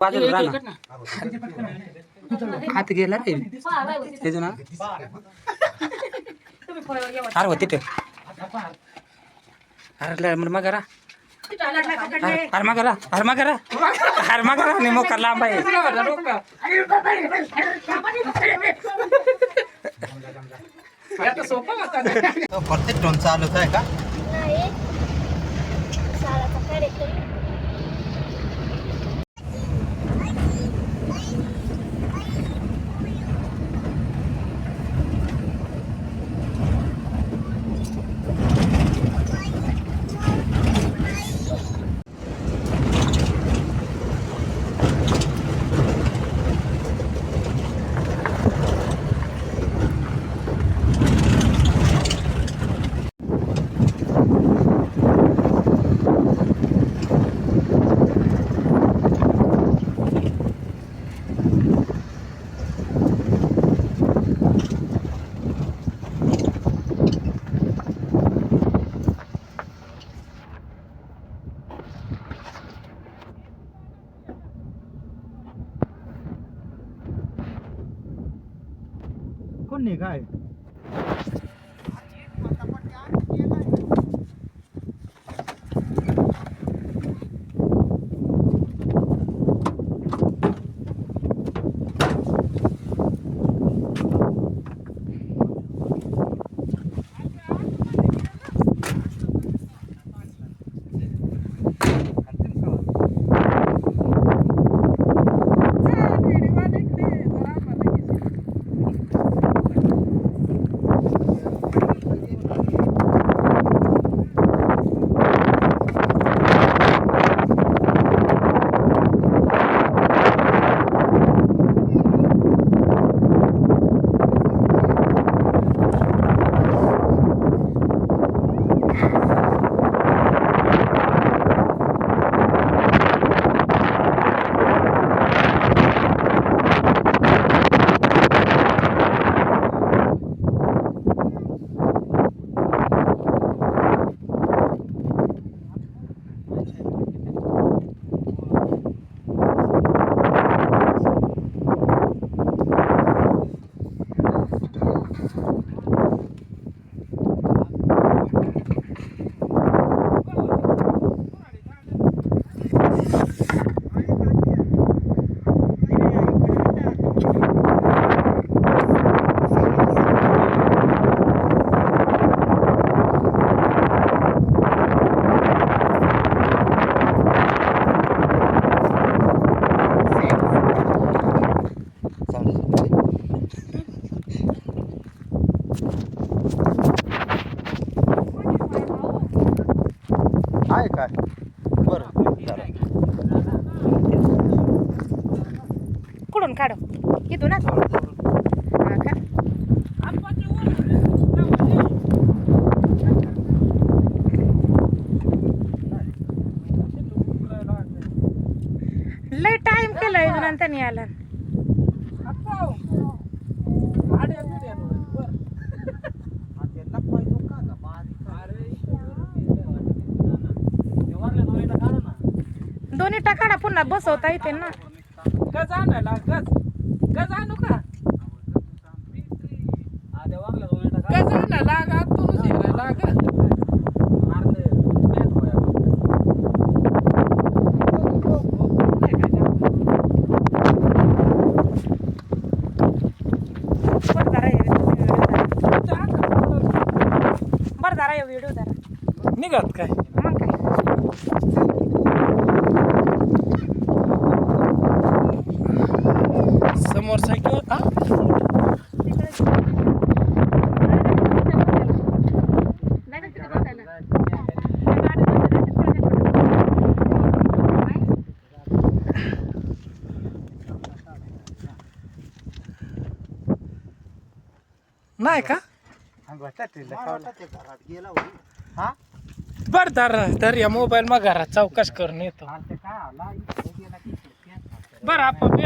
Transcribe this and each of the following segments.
बाजूला राहा ना. आत गेला रे. ते ना अरे हो तिथे. अरे मग करा अरे मग करा अरे मग करा अरे मग करा नाही मोकार लांब आहे. प्रत्येक टोन चालूच आहे का? नाही शाळाचा कार्यक्रम कोण नाही काय आहे काय बरं चला. कुठून काढ. इथूनच हा का? लय टाइम केलाय अजून त्यांनी आला दोन्ही टाकाडा पुन्हा बसवता येते ना. गज आणायला गज. गज आणू का? गज आणायला लागा तू शिरायला लागा. बरं बरं व्हिडिओ निघत काय? नाही का घरात गेला होती. हा बर धर तर या मोबाईल मग घरात चौकश करून येतो बरं आपण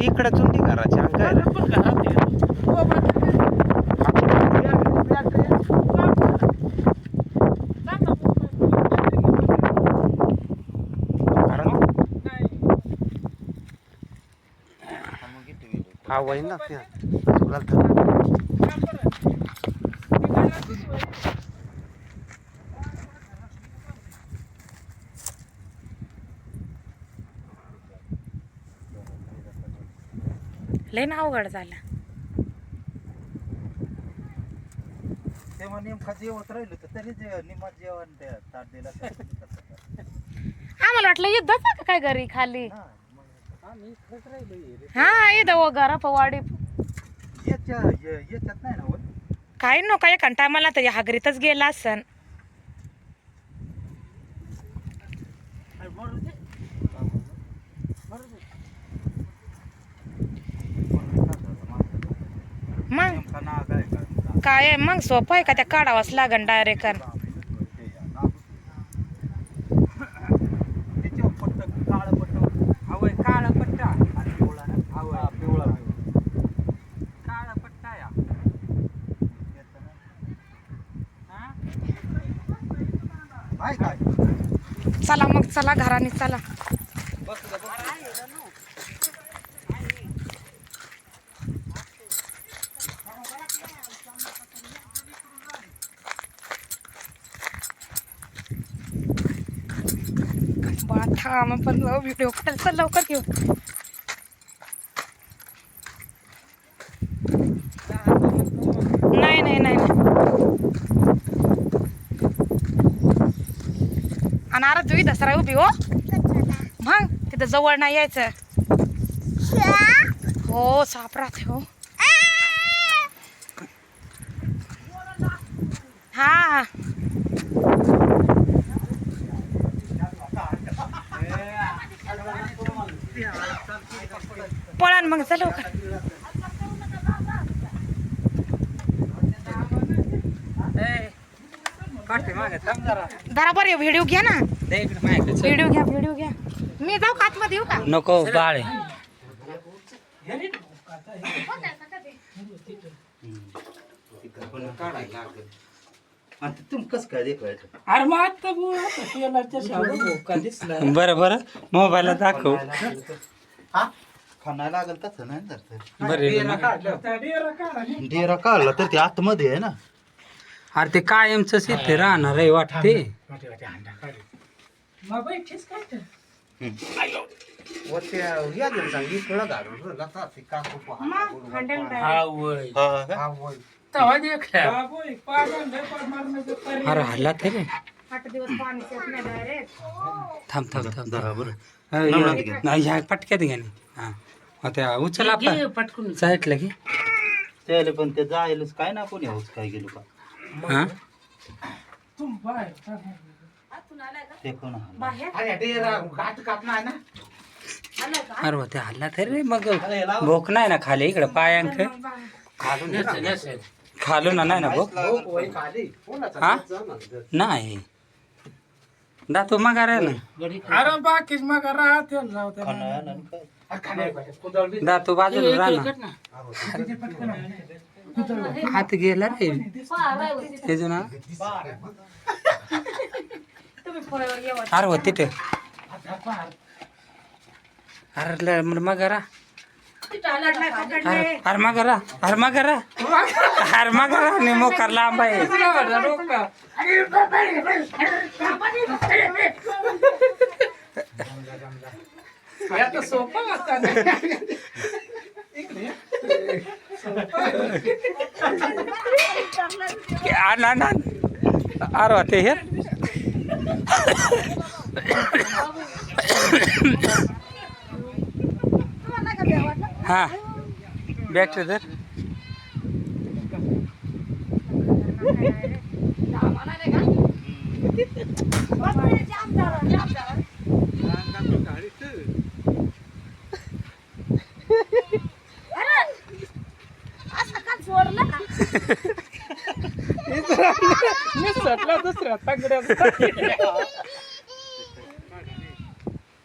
इकडे चुंडी घराची अंगायला पण घरात ये. मोबाईल हा वय ना तुला लय ना अवघड झालं. तेव्हा नेमका जेवत राहिलो तर तरी जे जेवण ताट दिला. करा? आम्हाला वाटलं युद्धच का काय घरी खाली? हा, हे. हा इथं वो घरा पवाडी याच्या या- याच्यात नाही ना? काय एका टायमाला तरी हागरीतच गेला असन. मग? काय मग सोपं आहे का त्या काढावाच लागन डायरेक्ट त्याच्यावर पट्ट काळं पट्ट हवय काळा पट्टा आणि पिवळा ना हवय हा, पिवळा पिवळा काळा पट्टा या याचं ना. हा? आहे काय चला मग चला घराने चला. बा थांब आपण व्हिडिओ काढायला लवकर घेऊ नाही नाही नाही नाही. आणि तुम्ही दसरा उभी हो. मग तिथं जवळ नाही यायचं. हो साप राहते हो. हा. पळण मग चल लवकर ए, पाठी मागे थांब जरा. बरं व्हिडिओ घ्या ना. व्हिडिओ घ्या व्हिडिओ घ्या. मी जाऊ का आतमध्ये येऊ का? नको बाळे बरं बरं. मोबाईलला दाखव. हा? खाणार लागेल तसं नाही. बरं. डेरा काढला तर ते आतमध्ये आहे ना. अरे ते कायमच इथे राहणार आहे वाटते. ते. हा हा का? अरे हल्ला नाही डायरेक्ट थांब थांब थांब. नाही, ह्या पटक्यात घ्या नाही हा. त्या उचल आपण साईटला घे त्याला पण ते जायलाच. काय ना कोणी हौस काय गेलो का? हा? ते अरे ते हल्ला तरी रे मग. भोक नाही ना खाली इकडे पायांक. खालून ना नाही ना भोक? हा? नाही. दातू मग अरे ना. अरे बाकीच मग राहते ना. दे. खाणं आणि काय? हात गेला रे. त्याच ना. अरे वा ते अरे ल- मग रा अरे अरे हरमा करा अरे मग निमो करला मग रा आता नाही. आ, ना ना अरे वा ते हे हा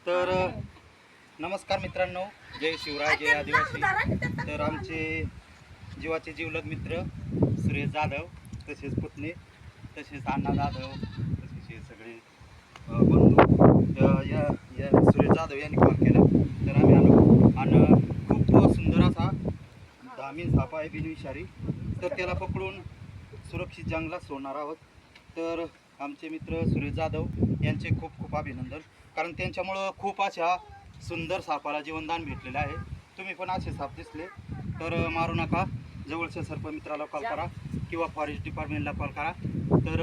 तर नमस्कार मित्रांनो. जय शिवराय जय आदिवासी. तर आमचे जीवाचे जीवलग मित्र सुरेश जाधव तसेच पुतणे तसेच अण्णा जाधव तसेच हे सगळे बंधू. या या सुरेश जाधव यांनी कॉल केला. तर आम्ही आलो. आणि खूप सुंदर असा विषारी तर त्याला पकडून सुरक्षित जंगलात सोडणार आहोत. तर आमचे मित्र सुरेश जाधव यांचे खूप खूप अभिनंदन. कारण त्यांच्यामुळं खूप अशा सुंदर सापाला जीवनदान भेटलेलं आहे. तुम्ही पण असे साप दिसले. तर मारू नका. जवळच्या सर्पमित्राला कॉल करा किंवा फॉरेस्ट डिपार्टमेंटला कॉल करा. तर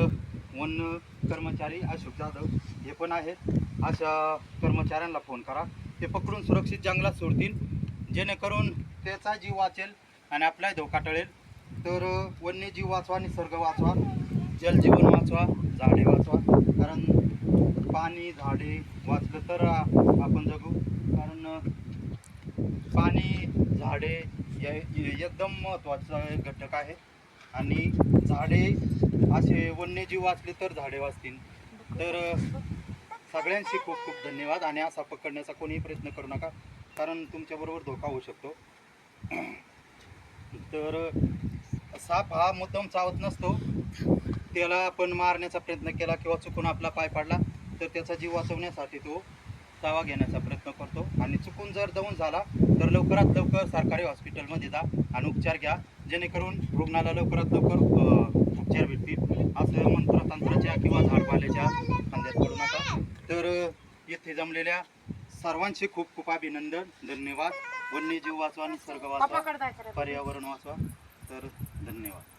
वन कर्मचारी अशोक जाधव हे पण आहेत. अशा कर्मचाऱ्यांना फोन करा. ते पकडून सुरक्षित जंगलात सोडतील. जेणेकरून त्याचा जीव वाचेल आणि आपलाही धोका टळेल. तर वन्यजीव वाचवा निसर्ग वाचवा. जलजीवन वाचवा झाडे वाचवा. कारण पाणी झाडे वाचलं तर आपण जगू. कारण पाणी झाडे या एकदम महत्त्वाचा घटक आहे. आणि झाडे असे वन्यजीव वाचले तर झाडे वाचतील. तर सगळ्यांशी खूप खूप धन्यवाद. आणि असा पकडण्याचा कोणीही प्रयत्न करू नका. कारण तुमच्याबरोबर धोका होऊ शकतो. तर साप हा मुद्दाम चावत नसतो. त्याला आपण मारण्याचा प्रयत्न केला किंवा चुकून आपला पाय पाडला तर त्याचा जीव वाचवण्यासाठी तो चावा घेण्याचा प्रयत्न करतो. आणि चुकून जर जाऊन झाला तर लवकरात लवकर सरकारी हॉस्पिटलमध्ये जा आणि उपचार घ्या. जेणेकरून रुग्णाला लवकरात लवकर उपचार भेटतील. असं मंत्रतंत्राच्या किंवा झाडपाल्याच्या खांद्यात पडू नका. तर येथे जमलेल्या सर्वांचे खूप खूप अभिनंदन. धन्यवाद. वन्यजीव वाचवा निसर्ग वाचवा. पर्यावरण वाचवा. तर धन्यवाद.